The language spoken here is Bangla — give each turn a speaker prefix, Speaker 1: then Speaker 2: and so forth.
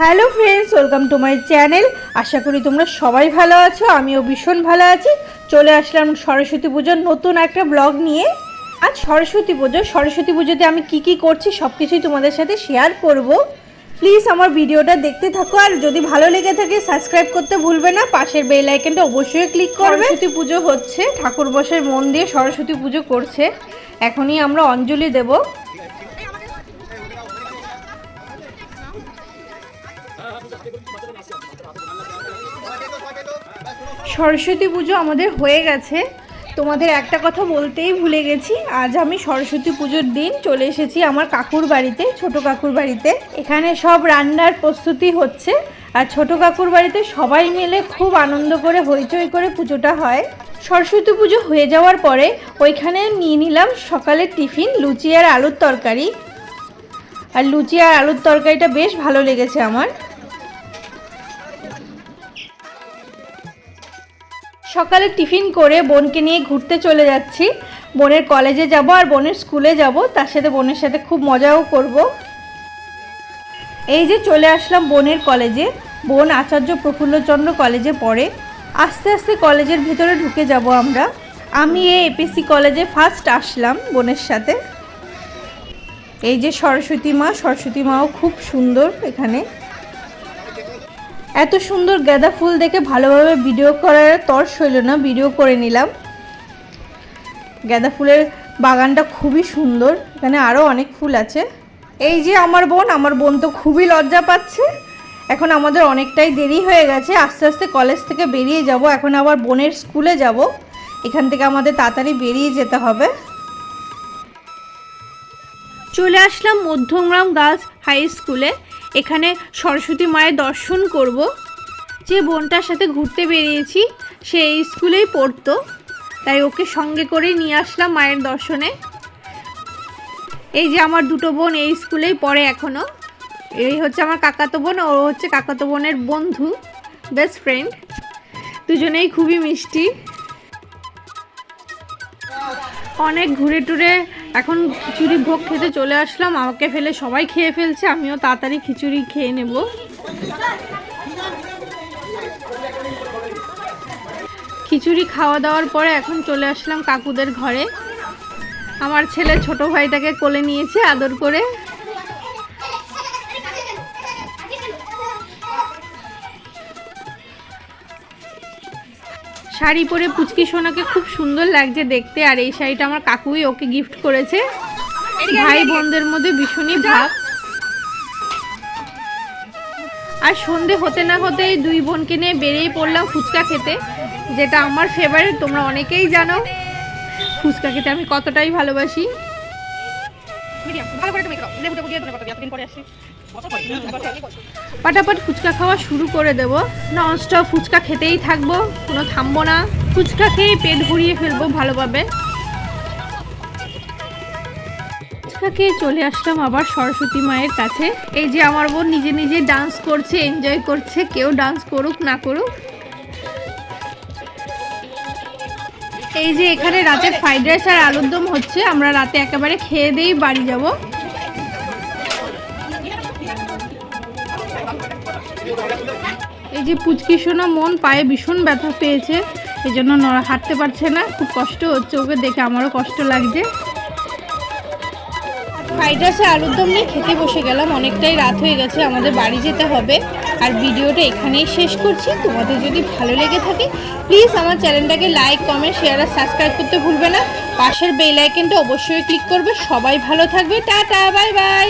Speaker 1: Hello friends, welcome to my channel. আশা করি তোমরা সবাই ভালো আছো, আমিও ভীষণ ভালো আছি। চলে আসলাম সরস্বতী পুজোর নতুন একটা ব্লগ নিয়ে। আজ সরস্বতী পুজো, সরস্বতী পুজোতে আমি কি কি করছি সব কিছুই তোমাদের সাথে শেয়ার করব। প্লিজ আমার ভিডিওটা দেখতে থাকো, আর যদি ভালো লেগে থাকে সাবস্ক্রাইব করতে ভুলবে না, পাশের বেল আইকনটা অবশ্যই ক্লিক করবে। সরস্বতী পুজো হচ্ছে ঠাকুর বসের মন দিয়ে সরস্বতী পুজো করছে। এখনই আমরা অঞ্জলি দেবো। সরস্বতী পুজো আমাদের হয়ে গেছে। তোমাদের একটা কথা বলতেই ভুলে গেছি, আজ আমি সরস্বতী পুজোর দিন চলে এসেছি আমার কাকুর বাড়িতে, ছোট কাকুর বাড়িতে। এখানে সব রান্নার প্রস্তুতি হচ্ছে, আর ছোট কাকুর বাড়িতে সবাই মিলে খুব আনন্দ করে, হইচই করে পুজোটা হয়। সরস্বতী পুজো হয়ে যাওয়ার পরে ওইখানে নিয়ে নিলাম সকালের টিফিন, লুচি আর আলুর তরকারি। আর লুচি আর আলুর তরকারিটা বেশ ভালো লেগেছে আমার। সকালে টিফিন করে বোনকে নিয়ে ঘুরতে চলে যাচ্ছি। বোনের কলেজে যাব আর বোনের স্কুলে যাব। তার সাথে বোনের সাথে খুব মজাও করব। এই যে চলে আসলাম বোনের কলেজে। বোন আচার্য প্রফুল্লচন্দ্র কলেজে পড়ে। আস্তে আস্তে কলেজের ভিতরে ঢুকে যাব আমরা। আমি এই এপিসি কলেজে ফার্স্ট আসলাম বোনের সাথে। এই যে সরস্বতী মা, সরস্বতী মাও খুব সুন্দর এখানে। এত সুন্দর গাঁদা ফুল দেখে ভালোভাবে ভিডিও করার তর্স হইল না, ভিডিও করে নিলাম। গাঁদা ফুলের বাগানটা খুবই সুন্দর, এখানে আরও অনেক ফুল আছে। এই যে আমার বোন আমার বোন তো খুবই লজ্জা পাচ্ছে। এখন আমাদের অনেকটাই দেরি হয়ে গেছে, আস্তে আস্তে কলেজ থেকে বেরিয়ে যাব, এখন আবার বোনের স্কুলে যাব। এখান থেকে আমাদের তাড়াতাড়ি বেরিয়ে যেতে হবে। চলে আসলাম মধ্যমগ্রাম গার্লস হাই স্কুলে। এখানে সরস্বতী মায়ের দর্শন করব। যে বোনটার সাথে ঘুরতে বেরিয়েছি, সে এই স্কুলেই পড়তো। তাই ওকে সঙ্গে করে নিয়ে আসলাম মায়ের দর্শনে। এই যে আমার দুটো বোন এই স্কুলেই পড়ে এখনও এই হচ্ছে আমার কাকাতো বোন, ও হচ্ছে কাকাতো বোনের বন্ধু বেস্ট ফ্রেন্ড দুজনেই খুবই মিষ্টি। অনেক ঘুরে টুরে এখন খিচুড়ি ভোগ খেতে চলে আসলাম। আমাকে ফেলে সবাই খেয়ে ফেলছে, আমিও তাড়াতাড়ি খিচুড়ি খেয়ে নেব। খিচুড়ি খাওয়া দাওয়ার পরে এখন চলে আসলাম কাকুদের ঘরে। আমার ছেলে ছোট ভাইটাকে কোলে নিয়েছে আদর করে। শাড়ি পরে পুচকি সোনাকে খুব সুন্দর লাগছে দেখতে আর এই শাড়িটা আমার কাকুই ওকে গিফট করেছে। ভাই বোনদের মধ্যে ভীষণই ভাব। আর সন্ধে হতে না হতেই দুই বোনকে নিয়ে বেরিয়ে পড়লাম ফুচকা খেতে যেটা আমার ফেভারিট তোমরা অনেকেই জানো। ফুচকা খেতে আমি কতটাই ভালোবাসি। পাটাপাট ফুচকা খাওয়া শুরু করে দেব। ননস্টপ ফুচকা খেতেই থাকব, কোনো থামবো না। ফুচকা খেয়ে পেট ভরিয়ে ফেলব ভালোভাবে। ফুচকা খেয়ে চলে আসলাম আবার সরস্বতী মায়ের কাছে। এই যে আমার বোন নিজে নিজে ডান্স করছে এনজয় করছে, কেউ ডান্স করুক, না করুক। এই যে এখানে রাতে ফ্রাইড রাইস আর আলুর দম হচ্ছে, আমরা রাতে একেবারে খেয়ে দিয়েই বাড়ি যাব। এই যে পুচকি সোনা মন, পায়ে ভীষণ ব্যথা পেয়েছে। এই জন্য হাঁটতে পারছে না। খুব কষ্ট হচ্ছে ওকে দেখে, আমারও কষ্ট লাগছে। ফ্রাইড রাইসে আলুর দম নিয়ে খেতে বসে গেলাম। অনেকটাই রাত হয়ে গেছে, আমাদের বাড়ি যেতে হবে। আর ভিডিওটা এখানেই শেষ করছি। তোমাদের যদি ভালো লেগে থাকে প্লিজ আমার চ্যানেলটাকে লাইক কমেন্ট শেয়ার আর সাবস্ক্রাইব করতে ভুলবে না। পাশের বেল আইকনটা অবশ্যই ক্লিক করবে। সবাই ভালো থাকবে। Tata bye bye